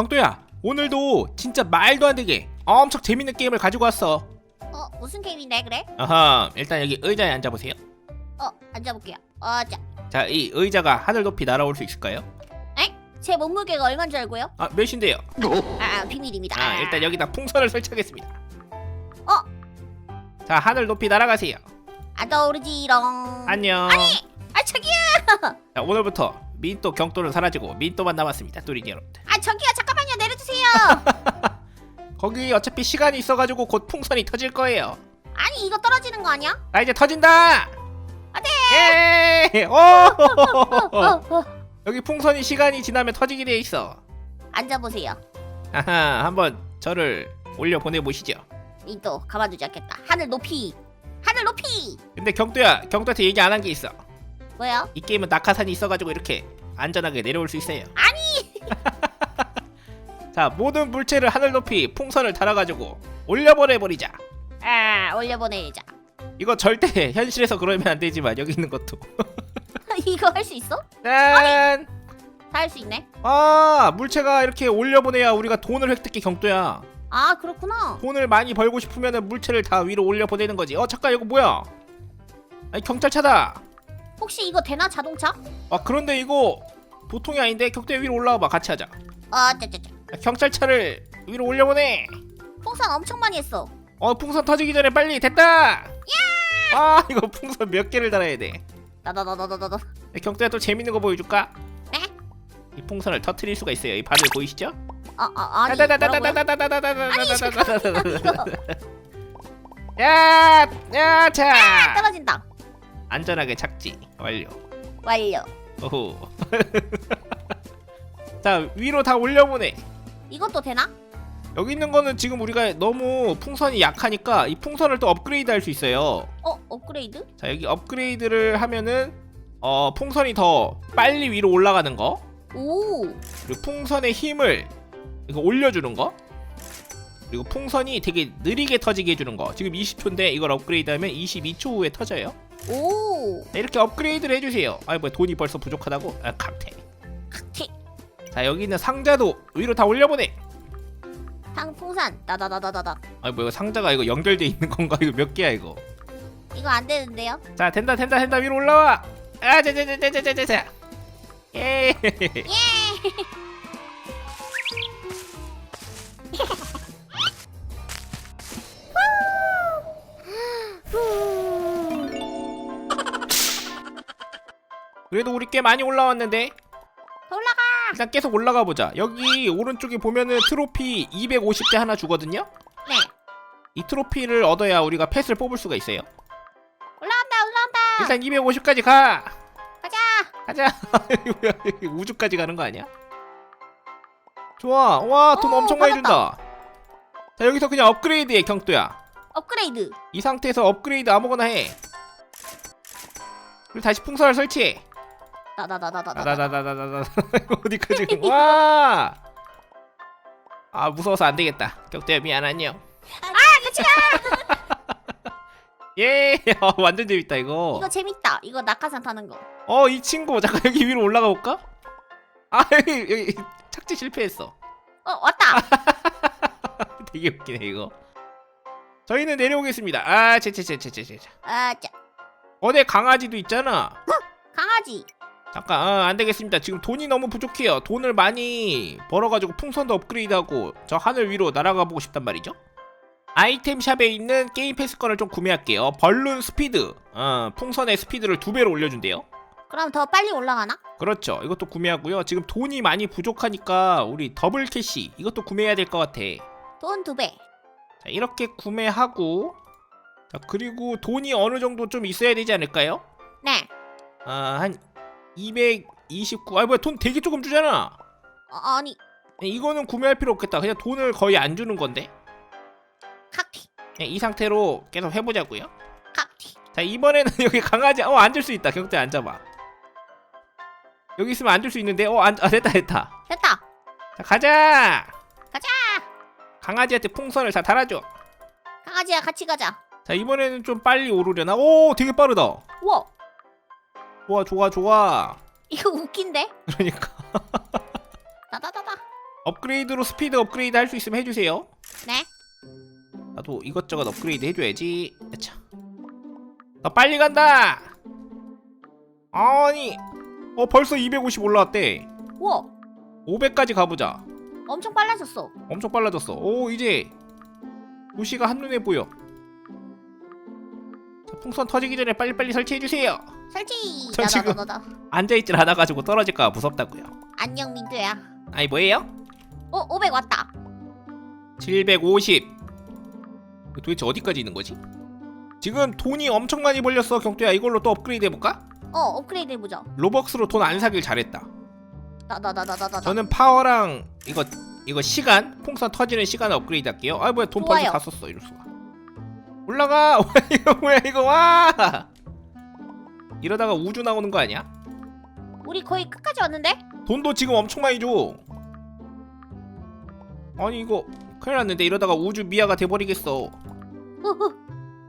경도야 오늘도 진짜 말도 안 되게 엄청 재밌는 게임을 가지고 왔어 어 무슨 게임인데 그래? 아하 일단 여기 의자에 앉아보세요 어 앉아볼게요. 어자 자 이 의자가 하늘 높이 날아올 수 있을까요? 제 몸무게가 얼마인 줄 알고요? 아 몇인데요? 아 비밀입니다. 아 일단 여기다 풍선을 설치하겠습니다 어? 자 하늘 높이 날아가세요 안 떠오르지롱. 안녕 아 저기요. 자 오늘부터 민또 경도는 사라지고 민또만 남았습니다 뚜리니 여러분들 아 저기요 잠깐만요 내려주세요. 거기 어차피 시간이 있어가지고 곧 풍선이 터질 거예요 아니 이거 떨어지는 거 아니야? 아 이제 터진다 안돼. 예! 오! 어, 어. 여기 풍선이 시간이 지나면 터지게 돼 있어 앉아보세요. 아하 한번 저를 올려 보내보시죠 이또 가만두지 않겠다. 하늘 높이. 하늘 높이. 근데 경도야 경도한테 얘기 안 한 게 있어 뭐요? 이 게임은 낙하산이 있어가지고 이렇게 안전하게 내려올 수 있어요 아니. 자 모든 물체를 하늘 높이 풍선을 달아가지고 올려보내버리자 아 올려보내자. 이거 절대 현실에서 그러면 안 되지만 여기 있는 것도 이거 할 수 있어? 짠! 다 할 수 있네. 아 물체가 이렇게 올려보내야 우리가 돈을 획득해 경도야 아 그렇구나. 돈을 많이 벌고 싶으면 물체를 다 위로 올려보내는 거지 어 잠깐 이거 뭐야 아니 경찰차다 혹시 이거 되나 자동차? 아 그런데 이거 보통이 아닌데 격대 위로 올라와봐 같이 하자 어 짜짜짜. 아, 경찰차를 위로 올려보내 풍선 엄청 많이 했어. 어 풍선 터지기 전에 빨리 됐다 아 이거 풍선 몇 개를 달아야 돼 나나나나나나. 경대야 또 재밌는 거 보여줄까? 네? 이 풍선을 터트릴 수가 있어요 이 바늘 보이시죠? 아, 아, 아니, 뭐라고요? 야! 야! 자! 떨어진다. 안전하게 착지. 완료. 완료. 오호. 자 위로 다 올려보내. 이것도 되나? 여기 있는 거는 지금 우리가 너무 풍선이 약하니까 이 풍선을 또 업그레이드 할 수 있어요. 어, 업그레이드? 자 여기 업그레이드를 하면은 어 풍선이 더 빨리 위로 올라가는 거. 오, 그리고 풍선의 힘을 이거 올려주는 거. 그리고 풍선이 되게 느리게 터지게 해주는 거. 지금 20초인데 이걸 업그레이드하면 22초 후에 터져요 오. 자, 이렇게 업그레이드를 해주세요 아이 뭐야 돈이 벌써 부족하다고? 아 강태 kak티. 자 여기 있는 상자도 위로 다 올려보내 당풍산. 나다다다다다. 아이 뭐야 상자가 이거 연결돼 있는 건가 이거 몇 개야 이거 이거 안 되는데요? 자 된다 된다 된다 위로 올라와 아 자자자자자자자 예 예. 그래도 우리 꽤 많이 올라왔는데 더 올라가. 일단 계속 올라가 보자 여기 오른쪽에 보면은 트로피 250대 하나 주거든요 네. 이 트로피를 얻어야 우리가 펫을 뽑을 수가 있어요 올라간다, 올라간다. 일단 250까지 가 가자. 가자 우주까지 가는 거 아니야? 좋아 와돈 오, 엄청 많이 받았다. 준다 자 여기서 그냥 업그레이드해 경도야 업그레이드. 이 상태에서 업그레이드 아무거나 해 그리고 다시 풍선을 설치해 나다다다다다. 나나나나나나 어디까지 가? 와! 아 무서워서 안 되겠다. 격대야 미안 안녕. 예, 어, 완전 재밌다 이거. 이거 재밌다. 이거 낙하산 타는 거. 어 이 친구 잠깐 여기 위로 올라가 볼까? 아 여기, 여기 착지 실패했어. 어, 왔다. 되게 웃기네 이거. 저희는 내려오겠습니다. 아, 제제제제제제. 아, 자. 어내 강아지도 있잖아. 강아지. 잠깐, 어, 안 되겠습니다. 지금 돈이 너무 부족해요. 돈을 많이 벌어가지고 풍선도 업그레이드하고 저 하늘 위로 날아가 보고 싶단 말이죠. 아이템 샵에 있는 게임 패스권을 좀 구매할게요. 벌룬 스피드, 어, 풍선의 스피드를 두 배로 올려준대요. 그럼 더 빨리 올라가나? 그렇죠. 이것도 구매하고요. 지금 돈이 많이 부족하니까 우리 더블 캐시 이것도 구매해야 될 것 같아. 돈 두 배. 자, 이렇게 구매하고 자, 그리고 돈이 어느 정도 좀 있어야 되지 않을까요? 네. 아, 한 229. 아, 뭐야 돈 되게 조금 주잖아. 어, 아니, 이거는 구매할 필요 없겠다. 그냥 돈을 거의 안 주는 건데. 그냥 이 상태로 계속 해보자고요. kak티. 자 이번에는 여기 강아지 어 앉을 수 있다. 경태 앉아봐. 여기 있으면 앉을 수 있는데 어 앉, 아 됐다 됐다. 됐다. 자 가자. 가자. 강아지한테 풍선을 다 달아줘. 강아지야, 같이 가자. 자 이번에는 좀 빨리 오르려나? 오 되게 빠르다. 우와. 좋아 좋아 좋아. 이거 웃긴데? 그러니까 나다다다. 업그레이드로 스피드 업그레이드 할 수 있으면 해주세요 네. 나도 이것저것 업그레이드 해줘야지 자. 나 빨리 간다 아니 어 벌써 250 올라왔대 우와 500까지 가보자 엄청 빨라졌어. 엄청 빨라졌어 오 이제 도시가 한눈에 보여 자, 풍선 터지기 전에 빨리빨리 설치해 주세요 설치. 저 지금- 나나나나. 앉아있질 않아가지고 떨어질까 무섭다고요 안녕 민두야. 아니 뭐예요? 어 500 왔다. 750 도대체 어디까지 있는 거지? 지금 돈이 엄청 많이 벌렸어 경두야 이걸로 또 업그레이드 해볼까? 어 업그레이드 해보자. 로벅스로 돈 안 사길 잘했다 나나나나나나. 저는 파워랑 이거 이거 시간 풍선 터지는 시간 업그레이드 할게요 아 뭐야 돈 벌써 좋아요. 다 썼어 이럴 수가 올라가 이거 뭐야 이거 와 이러다가 우주 나오는 거 아니야? 우리 거의 끝까지 왔는데? 돈도 지금 엄청 많이 줘 아니 이거 큰일 났는데 이러다가 우주 미아가 돼버리겠어.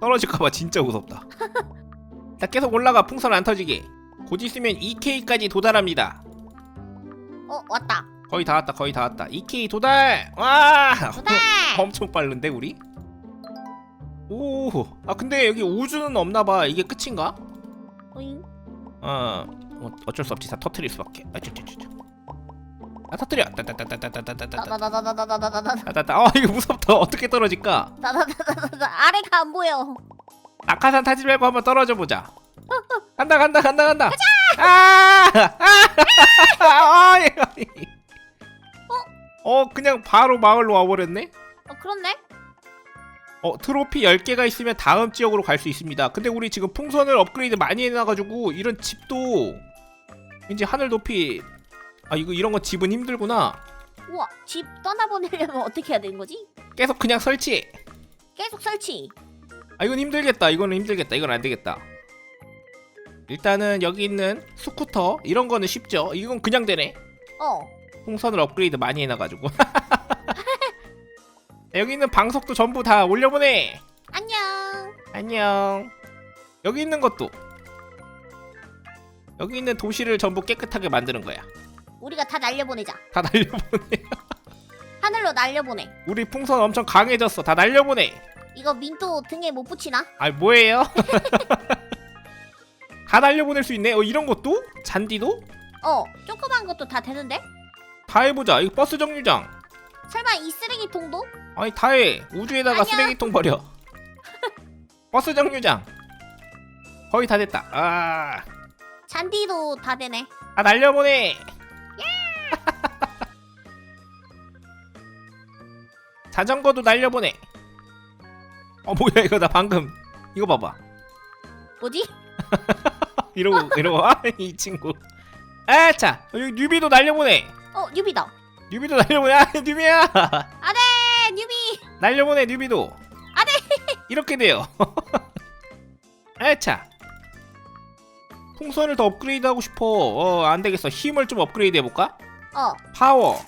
떨어질까봐 진짜 무섭다. 자 계속 올라가 풍선 안 터지게. 곧 있으면 2K까지 도달합니다. 어 왔다. 거의 다 왔다 거의 다 왔다. 2K 도달. 와 도달. 엄청 빠른데 우리? 오. 아 근데 여기 우주는 없나봐. 이게 끝인가? 오잉. 어. 어 어쩔 수 없지. 다 터트릴 수밖에. 아 쭈쭈쭈쭈. 아 터트려. 따따따따따따따따따. 나나나나나나나나나. 따따따. 아 이거 무섭다. 어떻게 떨어질까? 나나나나나. 아래가 안 보여. 낙하산 타지 말고 한번 떨어져 보자. 간다 간다 간다 간다. 아! 아! 아! 어 그냥 바로 마을로 와버렸네. 어 그렇네. 어 트로피 10개가 있으면 다음 지역으로 갈 수 있습니다. 근데 우리 지금 풍선을 업그레이드 많이 해놔가지고 이런 집도 이제 하늘 높이 아 이거 이런 거 집은 힘들구나. 우와 집 떠나보내려면 어떻게 해야 되는 거지? 계속 그냥 설치해. 계속 설치. 아 이건 힘들겠다. 이거는 힘들겠다. 이건 안 되겠다. 일단은 여기 있는 스쿠터 이런 거는 쉽죠. 이건 그냥 되네. 어. 풍선을 업그레이드 많이 해놔가지고 여기 있는 방석도 전부 다 올려보내 안녕. 안녕 여기 있는 것도 여기 있는 도시를 전부 깨끗하게 만드는 거야 우리가 다 날려보내자. 다 날려보내 하늘로 날려보내. 우리 풍선 엄청 강해졌어 다 날려보내 이거 민또 등에 못 붙이나? 아 뭐예요 다 날려보낼 수 있네 어 이런 것도 잔디도 어. 조그만 것도 다 되는데? 다 해보자 이거 버스 정류장 설마 이 쓰레기통도? 아니 다해. 우주에다가 아니야. 쓰레기통 버려. 버스 정류장. 거의 다 됐다. 아. 잔디도 다 되네. 아 날려보내. 자전거도 날려보내. 어 뭐야 이거 나 방금. 이거 봐봐. 뭐지? 이러고 이러고. 아이 친구. 여기 뉴비도 날려보내. 어 뉴비다. 뉴비도 날려보내. 아 뉴비야. 네. 뉴비. 날려보내 뉴비도. 안돼 이렇게 돼요. 아차. 풍선을 더 업그레이드 하고 싶어. 어 안되겠어. 힘을 좀 업그레이드 해볼까? 어. 파워.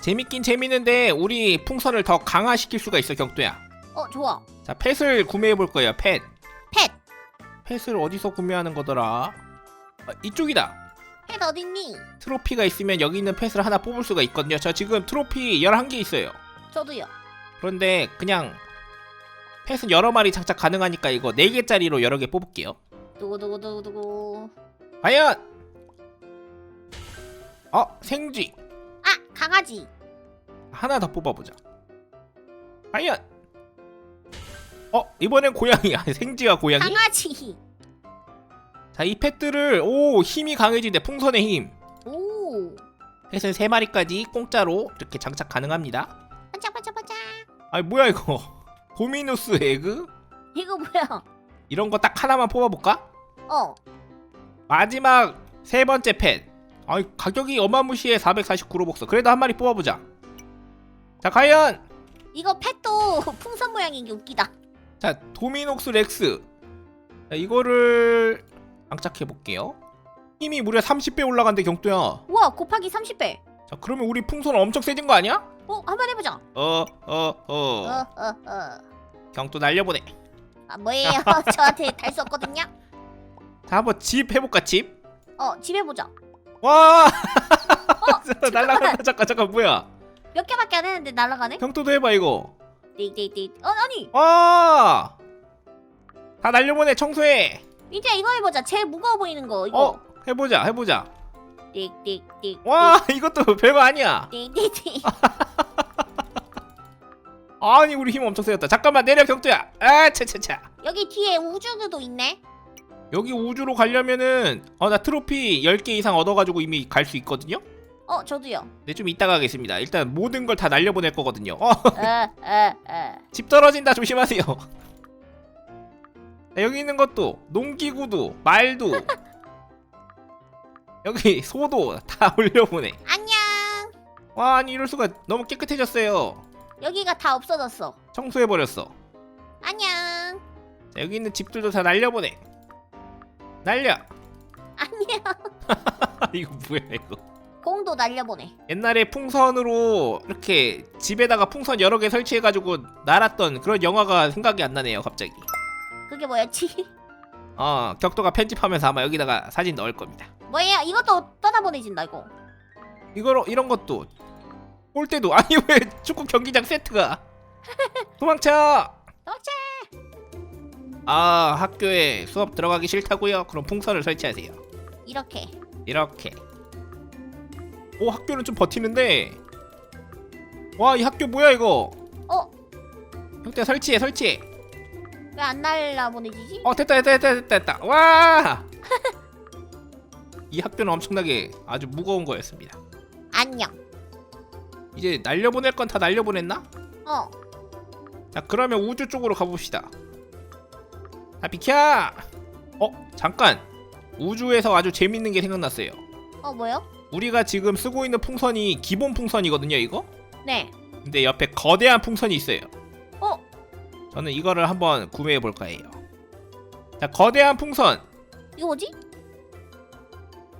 재밌긴 재밌는데 우리 풍선을 더 강화시킬 수가 있어 격도야. 어 좋아. 자 펫을 구매해 볼 거예요 펫. 펫. 펫을 어디서 구매하는 거더라? 아, 이쪽이다. 펫 어딨니? 트로피가 있으면 여기 있는 펫을 하나 뽑을 수가 있거든요. 저 지금 트로피 11개 있어요. 저도요. 그런데 그냥 펫은 여러 마리 장착 가능하니까 이거 4개짜리로 여러 개 뽑을게요 두구두구두구두구. 과연 어 생쥐 아 강아지. 하나 더 뽑아보자 과연 어 이번엔 고양이야 생쥐와 고양이 강아지. 자 이 펫들을 오 힘이 강해지네 풍선의 힘 오. 펫을 3마리까지 공짜로 이렇게 장착 가능합니다 반짝반짝반짝. 아니 뭐야 이거 도미노스 에그 이거 뭐야? 이런 거 딱 하나만 뽑아볼까 어. 마지막 세 번째 펫 아이 가격이 어마무시해 449로벅스 그래도 한 마리 뽑아보자 자 과연 이거 펫도 풍선 모양인 게 웃기다. 자 도미녹스 렉스 자, 이거를 장착해 볼게요 힘이 무려 30배 올라간대 경도야 우와 곱하기 30배. 자 그러면 우리 풍선 엄청 세진 거 아니야? 어 한번 해보자. 어어어 어, 어. 어 어 어. 경도 날려보내 아 뭐예요? 저한테 달 수 없거든요. 자 한번 집 해볼까 집? 어 집에 보자. 와어 날라간다 잠깐 잠깐 뭐야 몇 개밖에 안 했는데 날아가네? 경도도 해봐 이거 띡띡띡 어 아니 아! 다 날려보내 청소해 민트야 이거 해보자 제일 무거워 보이는 거 이거 어 해보자 해보자 띡띡띡. 와 이것도 별거 아니야. 띡띡띡 아니 우리 힘 엄청 세졌다. 잠깐만 내려 경도야. 아 차차차. 여기 뒤에 우주도 있네. 여기 우주로 가려면은 어 나 트로피 10개 이상 얻어가지고 이미 갈 수 있거든요? 어 저도요. 네좀 이따 가겠습니다. 일단 모든 걸 다 날려보낼 거거든요. 어. 에에에 집 떨어진다. 조심하세요. 자, 여기 있는 것도 농기구도 말도 여기 소도 다 올려보내 안녕. 와 아니 이럴 수가. 너무 깨끗해졌어요. 여기가 다 없어졌어. 청소해버렸어. 안녕. 자, 여기 있는 집들도 다 날려보내 날려. 안녕. 이거 뭐야 이거? 공도 날려보내 옛날에 풍선으로 이렇게 집에다가 풍선 여러 개 설치해가지고 날았던 그런 영화가 생각이 안 나네요 갑자기. 그게 뭐였지? 어 격도가 편집하면서 아마 여기다가 사진 넣을 겁니다 뭐예요? 이것도 떠나보내진다 이거. 이거로 이런 것도. 골대도. 아니 왜 축구 경기장 세트가. 도망쳐! 도망쳐! 아 학교에 수업 들어가기 싫다고요? 그럼 풍선을 설치하세요. 이렇게. 이렇게. 오 학교는 좀 버티는데. 와 이 학교 뭐야 이거? 어? 형태 설치해 설치해. 왜 안 날라 보내지지? 어 됐다 됐다 됐다 됐다 됐다. 와! 이 학교는 엄청나게 아주 무거운 거였습니다. 안녕. 이제 날려보낼 건 다 날려보냈나? 어. 자 그러면 우주 쪽으로 가봅시다. 아 비켜! 어 잠깐. 우주에서 아주 재밌는 게 생각났어요. 어 뭐요? 우리가 지금 쓰고 있는 풍선이 기본 풍선이거든요 이거? 네. 근데 옆에 거대한 풍선이 있어요. 어? 저는 이거를 한번 구매해 볼까 해요. 자 거대한 풍선. 이거 뭐지?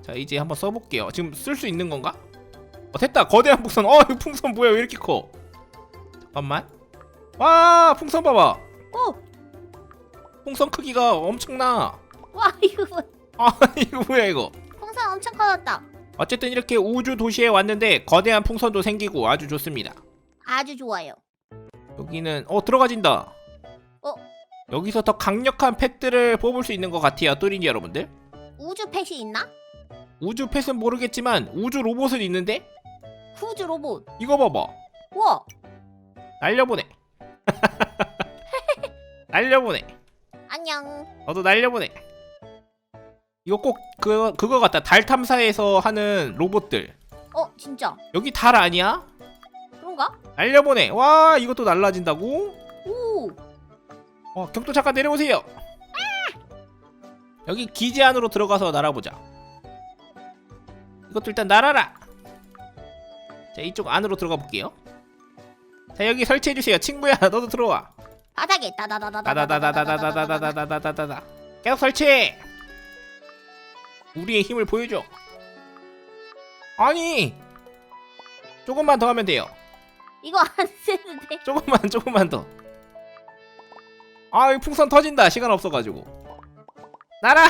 자 이제 한번 써볼게요. 지금 쓸 수 있는 건가? 어 됐다. 거대한 풍선. 어 이 풍선 뭐야? 왜 이렇게 커? 잠깐만. 와 풍선 봐봐. 오! 풍선 크기가 엄청나. 와 이거 뭐 아 이거 뭐야 이거? 풍선 엄청 커졌다. 어쨌든 이렇게 우주 도시에 왔는데 거대한 풍선도 생기고 아주 좋습니다. 아주 좋아요. 여기는 어 들어가진다. 어? 여기서 더 강력한 펫들을 뽑을 수 있는 것 같아요 또린이 여러분들. 우주 펫이 있나? 우주 펫은 모르겠지만 우주 로봇은 있는데? 후즈 로봇. 이거 봐봐. 우와. 날려보내. 날려보내. 안녕. 너도 날려보내. 이거 꼭 그거, 그거 같다. 달 탐사에서 하는 로봇들. 어 진짜? 여기 달 아니야? 그런가? 날려보내. 와 이것도 날라진다고? 오. 어 격도 잠깐 내려오세요. 여기 기지 안으로 들어가서 날아보자 이것도 일단 날아라 자 이쪽 안으로 들어가 볼게요 자 여기 설치해주세요 친구야 너도 들어와 바닥에 따다다다다다다다다다다다다 다다다다다다다다다다다다 계속 설치해 우리의 힘을 보여줘 아니 조금만 더 하면 돼요 이거 안 쓰는데 조금만 조금만 더. 아, 이 풍선 터진다. 시간 없어가지고. 나라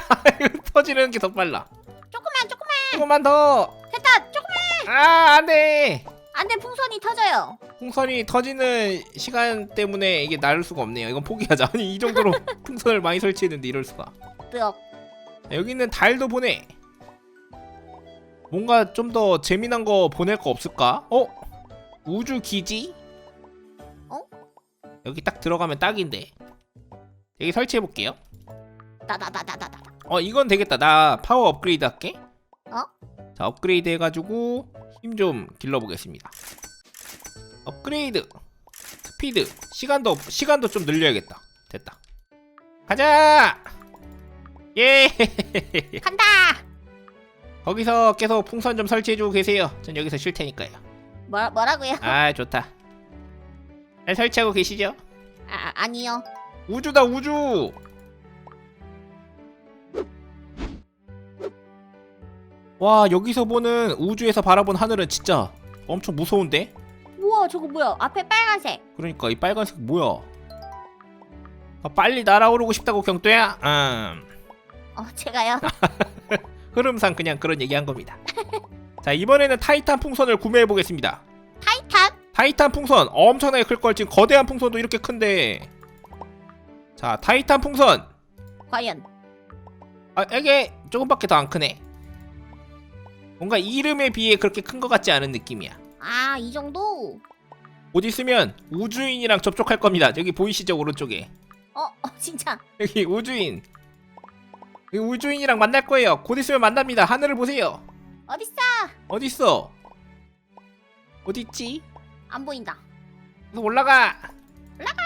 터지는 게 더 빨라. 조금만 조금만 더. 됐다 조금만 아, 안 돼. 안돼 풍선이 터져요 풍선이 터지는 시간 때문에 이게 나를 수가 없네요. 이건 포기하자. 아니 이 정도로 풍선을 많이 설치했는데 이럴 수가. 뜨억 자, 여기 있는 달도 보내. 뭔가 좀 더 재미난 거 보낼 거 없을까? 어? 우주 기지? 어? 여기 딱 들어가면 딱인데. 여기 설치해 볼게요. 따다다다다다 어 이건 되겠다 나 파워 업그레이드 할게 어? 자 업그레이드 해가지고 힘 좀 길러보겠습니다. 업그레이드 스피드 시간도 없- 시간도 좀 늘려야겠다. 됐다. 가자! 예! 간다! 거기서 계속 풍선 좀 설치해주고 계세요. 전 여기서 쉴 테니까요. 뭐, 뭐라고요? 아 좋다. 잘 설치하고 계시죠? 아, 아니요. 우주다 우주 와 여기서 보는 우주에서 바라본 하늘은 진짜 엄청 무서운데? 우와 저거 뭐야? 앞에 빨간색. 그러니까 이 빨간색 뭐야? 아, 빨리 날아오르고 싶다고 경도야? 음 어 제가요? 흐름상 그냥 그런 얘기 한 겁니다. 자 이번에는 타이탄 풍선을 구매해 보겠습니다. 타이탄? 타이탄 풍선 엄청나게 클 걸 지금 거대한 풍선도 이렇게 큰데. 자 타이탄 풍선. 과연? 아 이게 조금밖에 더 안 크네 뭔가 이름에 비해 그렇게 큰 것 같지 않은 느낌이야. 아 이 정도? 곧 있으면 우주인이랑 접촉할 겁니다. 여기 보이시죠 오른쪽에? 어, 어 진짜. 여기 우주인. 여기 우주인이랑 만날 거예요. 곧 있으면 만납니다. 하늘을 보세요. 어딨어? 어딨어? 어딨지? 안 보인다. 올라가. 올라가.